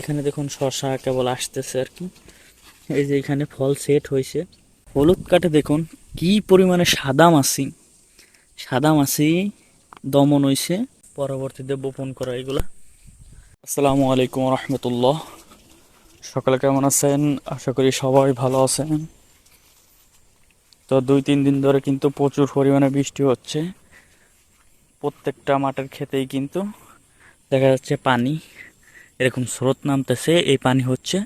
এখানে দেখুন শশা কেবল আসতেছে আর কি। এই যে এখানে ফল সেট হয়েছে। হলুদ কাঠে দেখুন কি পরিমাণে সাদা মাছি। সাদা মাছি দমন হয়েছে। পরবর্তীতে বপন করা এগুলা। আসসালামু আলাইকুম রহমতুল্লাহ। সকালে কেমন আছেন? আশা করি সবাই ভালো আছেন। তো দুই তিন দিন ধরে কিন্তু প্রচুর পরিমাণে বৃষ্টি হচ্ছে। প্রত্যেকটা মাঠের খেতেই কিন্তু দেখা যাচ্ছে পানি। এরকম স্রোত নামতেছে, এই পানি হচ্ছে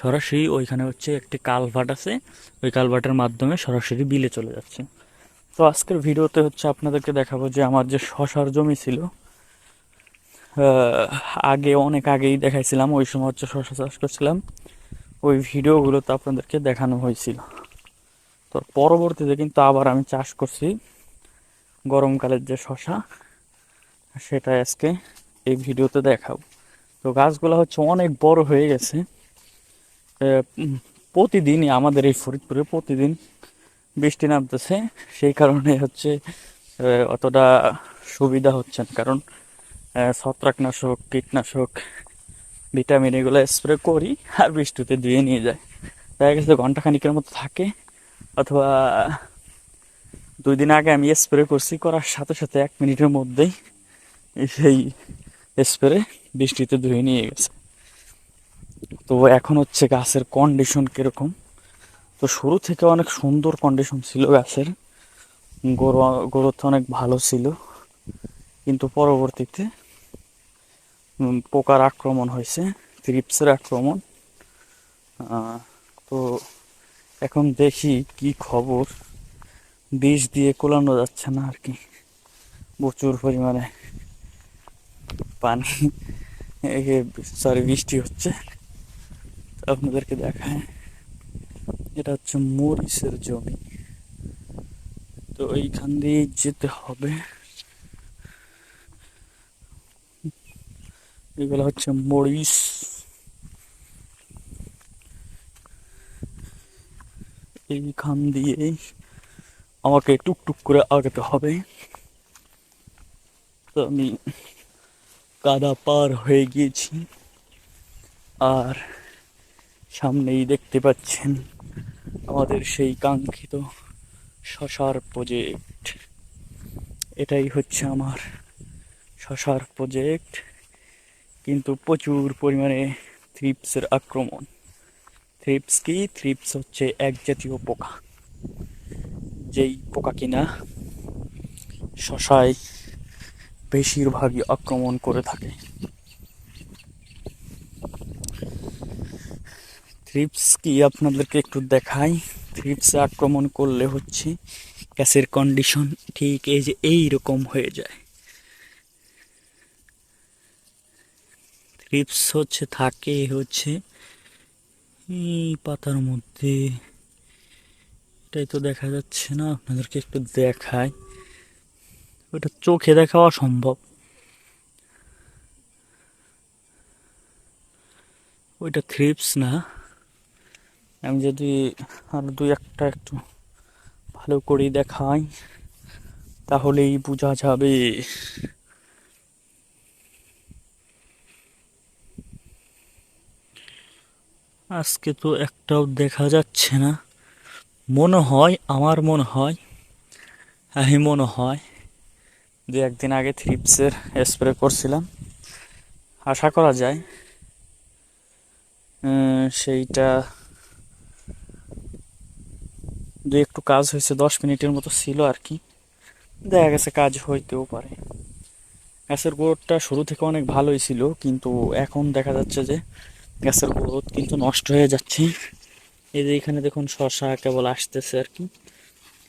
সরাসরি ওইখানে হচ্ছে একটি কালভার্ট আছে। ওই কালভার্টের মাধ্যমে সরাসরি বিলে চলে যাচ্ছে। তো আজকের ভিডিওতে হচ্ছে আপনাদেরকে দেখাবো যে আমার যে শশার জমি ছিল আগে, অনেক আগেই দেখাইছিলাম, ওই সময় হচ্ছে শশা চাষ করছিলাম। ওই ভিডিওগুলোতে আপনাদেরকে দেখানো হয়েছিল। তো পরবর্তীতে কিন্তু আবার আমি চাষ করছি গরমকালের যে শশা সেটা আজকে এই ভিডিওতে দেখাবো। তো গাছগুলো হচ্ছে অনেক বড় হয়ে গেছে। প্রতিদিনই আমাদের এই ফরিদপুরে প্রতিদিন বৃষ্টি নামতেছে। সেই কারণে হচ্ছে অতটা সুবিধা হচ্ছে না। কারণ ছত্রাকনাশক, কীটনাশক, ভিটামিন এগুলো স্প্রে করি আর বৃষ্টিতে ধুয়ে নিয়ে যায় দেখা গেছে ঘণ্টা খানিকের মতো থাকে, অথবা দুই দিন আগে আমি স্প্রে করছি, করার সাথে সাথে এক মিনিটের মধ্যেই সেই স্প্রে বৃষ্টিতে ধুয়ে নিয়ে গেছে। তো এখন হচ্ছে গাছের কন্ডিশন কীরকম? তো শুরু থেকে অনেক সুন্দর কন্ডিশন ছিল গাছের। গরু গ্রোথ অনেক ভালো ছিল। কিন্তু পরবর্তীতে পোকার আক্রমণ হয়েছে থ্রিপসের আক্রমণ। তো এখন দেখি কি খবর। বিষ দিয়ে কোলানো যাচ্ছে না আর কি। প্রচুর পরিমাণে। পানি। সরি বৃষ্টি হচ্ছে। আপনাদেরকে দেখায়। এটা হচ্ছে মরিচের জমি। তো এইখান দিয়ে যেতে হবে। এগুলো হচ্ছে মরিচ। এইখান দিয়ে আমাকে টুকটুক করে আগাতে হবে। তো আমি কাদা পার হয়ে গিয়েছি। আর সামনেই দেখতে পাচ্ছেন আমাদের সেই কাঙ্ক্ষিত শশার প্রজেক্ট এটাই হচ্ছে আমার শশার প্রজেক্ট কিন্তু প্রচুর পরিমাণে থ্রিপসের আক্রমণ। থ্রিপস কি? থ্রিপস হচ্ছে এক জাতীয় পোকা। যেই পোকা কিনা শশায় বেশিরভাগই আক্রমণ করে থাকে। থ্রিপস কি আপনাদেরকে একটু দেখাই। থ্রিপস আক্রমণ করলে হচ্ছে গ্যাসের কন্ডিশন ঠিক এই যে এই রকম হয়ে যায়। থ্রিপস হচ্ছে থাকে হচ্ছে এই পাতার মধ্যে। এটাই তো দেখা যাচ্ছে না, আপনাদেরকে একটু দেখাই। ওটা চোখে দেখা অসম্ভব। ওইটা থ্রিপস না। আমি যদি আর দুই একটা একটু ভালো করে দেখাই, তাহলেই বোঝা যাবে। আজকে তো একটাও দেখা যাচ্ছে না। মনে হয়, আমার মনে হয় হ্যাঁ মনে হয়। যে একদিন আগে থ্রিপসের স্প্রে করছিলাম। আশা করা যায় সেইটা দু, একটু কাজ হয়েছে, দশ মিনিটের মতো ছিল আর কি। দেখা গেছে কাজ হইতেও পারে। গ্যাসের গ্রোথটা শুরু থেকে অনেক ভালোই ছিল, কিন্তু এখন দেখা যাচ্ছে যে গ্যাসের গ্রোথ কিন্তু নষ্ট হয়ে যাচ্ছে। এই যে এখানে দেখুন শশা কেবল আসতেছে আর কি।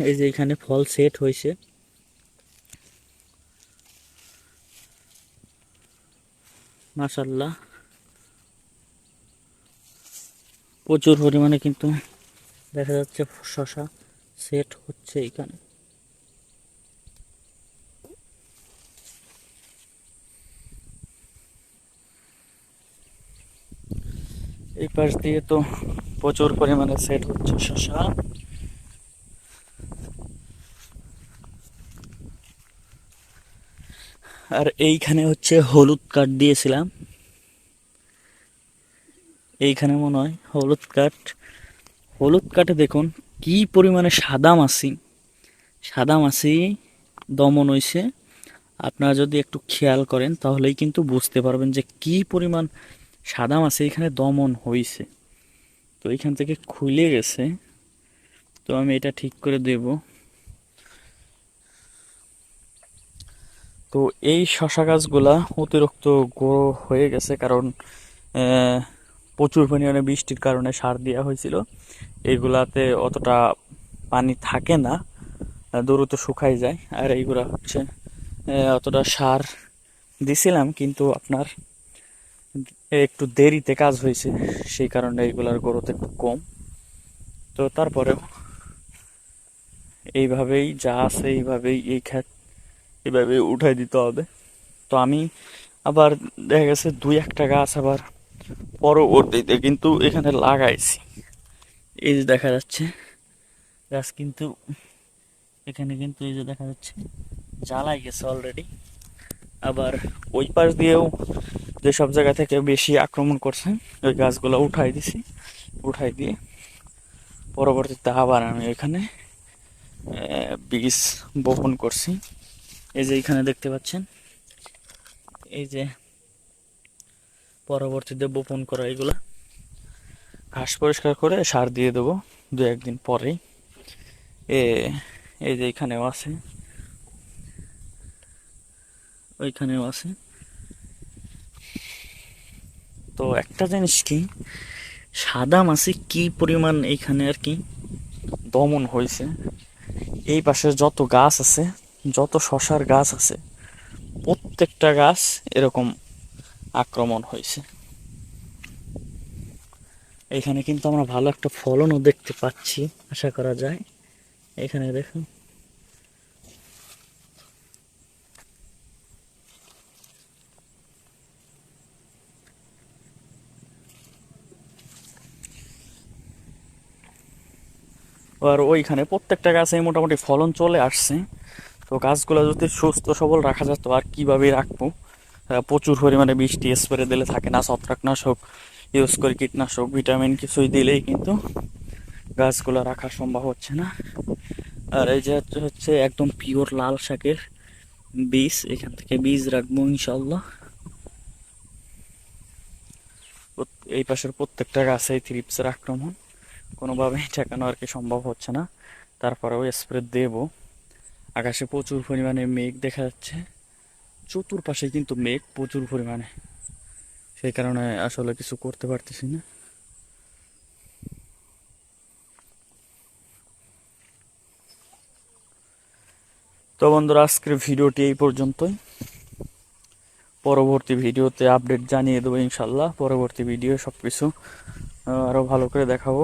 এই যে এখানে ফল সেট হয়েছে। মাশাল্লাহ প্রচুর পরিমাণে কিন্তু দেখা যাচ্ছে শশা সেট হচ্ছে এখানে। এই পাশ দিয়ে তো প্রচুর পরিমাণে সেট হচ্ছে শশা। আর এইখানে হচ্ছে হলুদ কাঠ দিয়েছিলাম। এইখানে মনে হয় হলুদ কাঠ। হলুদ কাঠে দেখুন কি পরিমাণে সাদা মাছি। সাদা মাছি দমন হয়েছে আপনারা যদি একটু খেয়াল করেন তাহলেই কিন্তু বুঝতে পারবেন যে কি পরিমাণ সাদা মাছি এখানে দমন হয়েছে তো এখান থেকে খুলে গেছে। তো আমি এটা ঠিক করে দেব। তো এই শশা গাছগুলা অতিরিক্ত গ্রো হয়ে গেছে কারণ প্রচুর পরিমাণে বৃষ্টির কারণে সার দেওয়া হয়েছিল। এইগুলাতে অতটা পানি থাকে না, দ্রুত শুকাই যায়। আর এইগুলা হচ্ছে অতটা সার দিছিলাম কিন্তু আপনার একটু দেরিতে কাজ হয়েছে, সেই কারণে এইগুলার গ্রোথ একটু কম। তো তারপরেও এইভাবেই যা আছে এইভাবেই এই খ্যাত এইভাবে উঠাই দিতে হবে। তো আমি আবার দেখা গেছে দুই একটা গাছ আবার পরবর্তীতে কিন্তু এখানে লাগাইছি। এই যে দেখা যাচ্ছে, গাছ কিন্তু এখানে কিন্তু এই যে দেখা যাচ্ছে জ্বালাই গেছে অলরেডি আবার ওই পাশ দিয়েও যেসব জায়গা থেকে বেশি আক্রমণ করছে, ওই গাছগুলো উঠাই দিছি। উঠাই দিয়ে পরবর্তীতে আবার আমি এখানে বীজ বপন করছি। এই যে এখানে দেখতে পাচ্ছেন? এই যে পরবর্তীতে বপন করা এগুলা। ঘাস পরিষ্কার করে সার দিয়ে দেবো দু একদিন পরেই। এ, এই যে এখানেও আছে। ওইখানেও আছে। তো একটা জিনিস কি, সাদা মাছি কি পরিমাণ এইখানে আর কি দমন হয়েছে? এই পাশে যত গাছ আছে যত শশার গাছ আছে, প্রত্যেকটা গাছ এরকম আক্রমণ হয়েছে। এখানে কিন্তু আমরা ভালো একটা ফলনও দেখতে পাচ্ছি, আশা করা যায়। এখানে দেখুন। আর ওইখানে প্রত্যেকটা গাছে মোটামুটি ফলন চলে আসছে। তো গাছগুলো যদি সুস্থ সবল রাখা যেত আর কীভাবে রাখব? প্রচুর পরিমাণে বৃষ্টি স্প্রে দিলে থাকে না, ছত্রাকনাশক ইউজ করে, কীটনাশক ভিটামিন কিছুই দিলেই কিন্তু গাছগুলো রাখা সম্ভব হচ্ছে না। আর এই যে হচ্ছে- একদম পিওর লাল শাকের বীজ, এখান থেকে বীজ রাখব ইনশাল্লাহ এই পাশের প্রত্যেকটা গাছে থ্রিপসের আক্রমণ কোনোভাবেই ঠেকানো আর কি সম্ভব হচ্ছে না। তারপরেও স্প্রে দেব। আকাশে প্রচুর পরিমাণে মেঘ দেখা যাচ্ছে। চতুর্পাশে কিন্তু মেঘ প্রচুর পরিমাণে। সেই কারণে আসলে কিছু করতে পারতেছি না। তো বন্ধুরা, আজকের ভিডিওটি এই পর্যন্তই। পরবর্তী ভিডিওতে আপডেট জানিয়ে দেবো ইনশাল্লাহ পরবর্তী ভিডিও সব কিছু আরও ভালো করে দেখাবো।